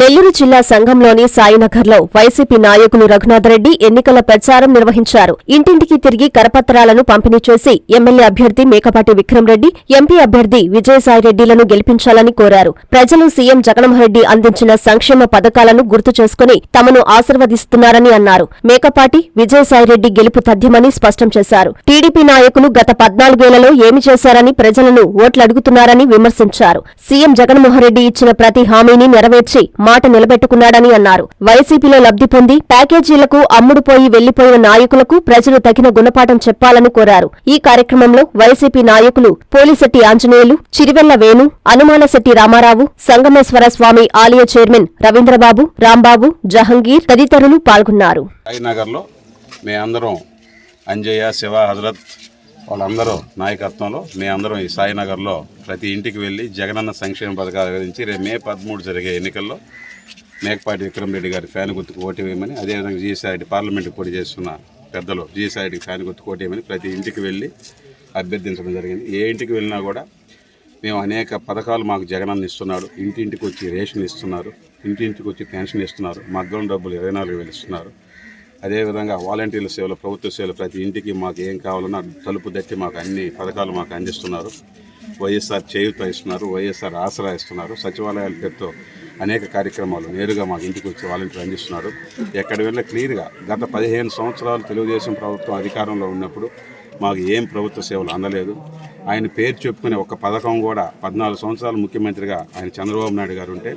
నెల్లూరు జిల్లా సంఘంలోని సాయినగర్లో వైసీపీ నాయకులు రఘునాథరెడ్డి ఎన్నికల ప్రచారం నిర్వహించారు. ఇంటింటికి తిరిగి కరపత్రాలను పంపిణీ చేసి ఎమ్మెల్యే అభ్యర్థి మేకపాటి విక్రమరెడ్డి ఎంపీ అభ్యర్థి విజయసాయిరెడ్డిలను గెలిపించాలని కోరారు. ప్రజలు సీఎం జగన్మోహన్రెడ్డి అందించిన సంక్షేమ పథకాలను గుర్తు చేసుకుని తమను ఆశీర్వదిస్తున్నారని అన్నారు. మేకపాటి విజయసాయిరెడ్డి గెలుపు తథ్యమని స్పష్టం చేశారు. టీడీపీ నాయకులు గత పద్నాలుగేళ్ళలో ఏమి చేశారని ప్రజలను ఓట్లడుగుతున్నారని విమర్శించారు. సీఎం జగన్మోహన్రెడ్డి ఇచ్చిన ప్రతి హామీని నెరవేర్చి మాట నిలబెట్టుకున్నాడని అన్నారు. వైసీపీలో లబ్ధి పొంది ప్యాకేజీలకు అమ్ముడుపోయి వెళ్ళిపోయిన నాయకులకు ప్రజలు తగిన గుణపాఠం చెప్పాలని కోరారు. ఈ కార్యక్రమంలో వైసీపీ నాయకులు పోలిశెట్టి ఆంజనేయులు చిరివెల్ల వేణు అనుమానశెట్టి రామారావు సంగమేశ్వర స్వామి ఆలయ చైర్మన్ రవీంద్రబాబు రాంబాబు జహంగీర్ తదితరులు పాల్గొన్నారు. అందరం అంజయ్య శివ హజరత్ వాళ్ళందరూ నాయకత్వంలో మీ అందరం ఈ సాయినగర్లో ప్రతి ఇంటికి వెళ్ళి జగనన్న సంక్షేమ పథకాల గురించి రేపు మే పదమూడు జరిగే ఎన్నికల్లో మేకపాటి విక్రమరెడ్డి గారి ఫ్యాన్ గుర్తుకు ఓటు వేయమని అదేవిధంగా జీఎస్ఐడి పార్లమెంట్కి పోటీ చేస్తున్న పెద్దలు జీఎస్ఐడికి ఫ్యాన్ గుర్తుకు ఓటు వేయమని ప్రతి ఇంటికి వెళ్ళి అభ్యర్థించడం జరిగింది. ఏ ఇంటికి వెళ్ళినా కూడా మేము అనేక పథకాలు మాకు జగనన్న ఇస్తున్నాడు ఇంటింటికి వచ్చి రేషన్ ఇస్తున్నారు ఇంటింటికి వచ్చి పెన్షన్ ఇస్తున్నారు మగ్గం డబ్బులు ఇరవై నాలుగు వేలు ఇస్తున్నారు. అదేవిధంగా వాలంటీర్ల సేవలు ప్రభుత్వ సేవలు ప్రతి ఇంటికి మాకు ఏం కావాలన్నా తలుపు దట్టి మాకు అన్ని పథకాలు మాకు అందిస్తున్నారు. వైఎస్ఆర్ చేయూత ఇస్తున్నారు వైఎస్ఆర్ ఆసరా ఇస్తున్నారు. సచివాలయాల పేరుతో అనేక కార్యక్రమాలు నేరుగా మాకు ఇంటికి వచ్చి వాలంటీర్లు అందిస్తున్నారు. ఎక్కడ వెళ్ళినా క్లియర్గా గత పదిహేను సంవత్సరాలు తెలుగుదేశం ప్రభుత్వం అధికారంలో ఉన్నప్పుడు మాకు ఏం ప్రభుత్వ సేవలు అందలేదు. ఆయన పేరు చెప్పుకునే ఒక పథకం కూడా పద్నాలుగు సంవత్సరాలు ముఖ్యమంత్రిగా ఆయన చంద్రబాబు నాయుడు గారు ఉంటే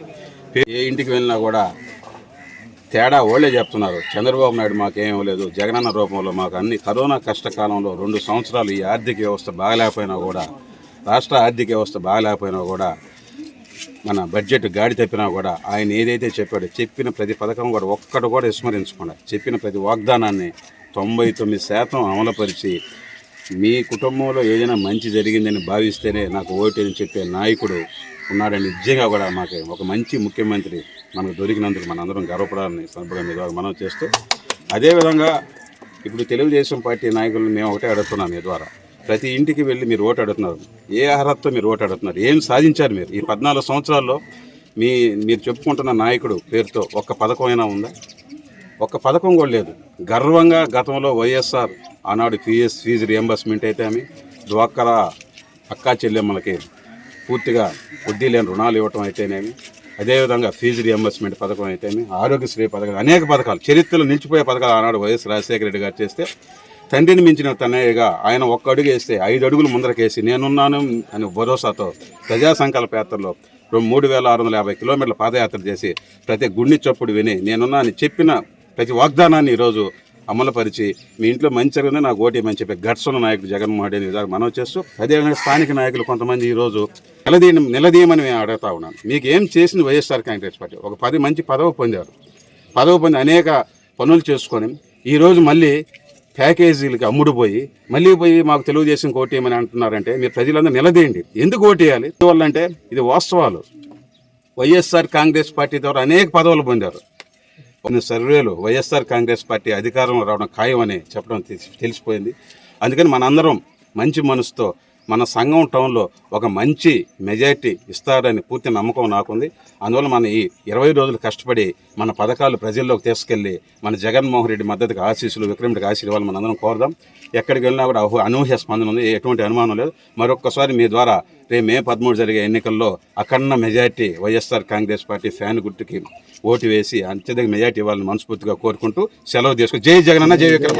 ఏ ఇంటికి వెళ్ళినా కూడా తేడా వాళ్ళే చెప్తున్నారు. చంద్రబాబు నాయుడు మాకేం లేదు జగనన్న రూపంలో మాకు అన్ని కరోనా కష్టకాలంలో రెండు సంవత్సరాలు ఈ ఆర్థిక వ్యవస్థ బాగలేకపోయినా కూడా రాష్ట్ర ఆర్థిక వ్యవస్థ బాగలేకపోయినా కూడా మన బడ్జెట్ గాడి తప్పినా కూడా ఆయన ఏదైతే చెప్పాడో చెప్పిన ప్రతి పథకం కూడా ఒక్కటి కూడా విస్మరించకుండా చెప్పిన ప్రతి వాగ్దానాన్ని తొంభై తొమ్మిది శాతం అమలుపరిచి మీ కుటుంబంలో ఏదైనా మంచి జరిగిందని భావిస్తేనే నాకు ఓటు అని చెప్పే నాయకుడు ఉన్నాడని నిజంగా కూడా మాకు ఒక మంచి ముఖ్యమంత్రి మనకు దొరికినందుకు మనందరం గర్వపడాలని సందర్భంగా మీ మనం చేస్తూ అదేవిధంగా ఇప్పుడు తెలుగుదేశం పార్టీ నాయకులను మేము ఒకటే అడుగుతున్నాం మీ ద్వారా. ప్రతి ఇంటికి వెళ్ళి మీరు ఓటు అడుగుతున్నారు. ఏ అర్హతతో మీరు ఓటు అడుగుతున్నారు? ఏం సాధించారు మీరు? ఈ పద్నాలుగు సంవత్సరాల్లో మీ మీరు చెప్పుకుంటున్న నాయకుడు పేరుతో ఒక్క పథకం అయినా ఉందా? ఒక్క పథకం కూడా లేదు. గర్వంగా గతంలో వైఎస్ఆర్ ఆనాడు ఫీఎస్ ఫీజు రియంబర్స్మెంట్ అయితే ఆమె డ్వాక్రా అక్కా చెల్లెమ్మలకి పూర్తిగా వడ్డీ లేని రుణాలు ఇవ్వటం అయితేనేమి అదేవిధంగా ఫీజు రియంబర్స్మెంట్ పథకం అయితేమి ఆరోగ్యశ్రీ పథకం అనేక పథకాలు చరిత్రలో నిలిచిపోయే పథకాలు ఆనాడు వైఎస్ రాజశేఖర రెడ్డి గారు చేస్తే తండ్రిని మించిన తనయ్యగా ఆయన ఒక్క అడుగు వేస్తే ఐదు అడుగులు ముందరకేసి నేనున్నాను అని భరోసాతో ప్రజా సంకల్ప యాత్రలో మూడు వేల ఆరు వందల యాభై కిలోమీటర్ల పాదయాత్ర చేసి ప్రతి గుండి చప్పుడు విని నేనున్నా అని చెప్పిన ప్రతి వాగ్దానాన్ని ఈరోజు అమలుపరిచి మీ ఇంట్లో మంచి జరిగింది నాకు ఓటేయమని చెప్పి గట్స్ ఉన్న నాయకుడు జగన్మోహన్ రెడ్డి గారు మనం చేస్తూ అదేవిధంగా స్థానిక నాయకులు కొంతమంది ఈరోజు నిలదీ నిలదీయమని మేము అడుగుతా ఉన్నాను. మీకు ఏం చేసింది వైఎస్ఆర్ కాంగ్రెస్ పార్టీ? ఒక పది మంచి పదవి పొందారు. పదవి పొంది అనేక పనులు చేసుకొని ఈరోజు మళ్ళీ ప్యాకేజీలకి అమ్ముడుపోయి మళ్ళీ పోయి మాకు తెలుగుదేశం కోటేయమని అంటున్నారంటే మీరు ప్రజలందరూ నిలదీయండి. ఎందుకు ఓటేయాలి ఎందువల్లంటే ఇది వాస్తవాలు. వైఎస్ఆర్ కాంగ్రెస్ పార్టీ ద్వారా అనేక పదవులు పొందారు. సర్వేలు వైఎస్ఆర్ కాంగ్రెస్ పార్టీ అధికారంలో రావడం ఖాయమని చెప్పడం తెలిసి- తెలిసిపోయింది. అందుకని మనందరం మంచి మనసుతో మన సంఘం టౌన్లో ఒక మంచి మెజారిటీ ఇస్తారని పూర్తి నమ్మకం నాకుంది. అందువల్ల మన ఈ ఇరవై రోజులు కష్టపడి మన పథకాలు ప్రజల్లోకి తీసుకెళ్ళి మన జగన్మోహన్ రెడ్డి మద్దతుకు ఆశీస్సులు విక్రమిడికి ఆశీర్వాదాలు మనందరం కోరదాం. ఎక్కడికి వెళ్ళినా కూడా అహు- అనూహ్య స్పందన ఉంది. ఎటువంటి అనుమానం లేదు. మరొక్కసారి మీ ద్వారా రేపు మే పదమూడు జరిగే ఎన్నికల్లో అఖండ majority YSR Congress party fan గుర్తుకి ఓటు వేసి అత్యధిక మెజార్టీ ఇవ్వాలని మనస్ఫూర్తిగా కోరుకుంటూ సెలవు తీసుకు జై జగనన్న జై విక్రమ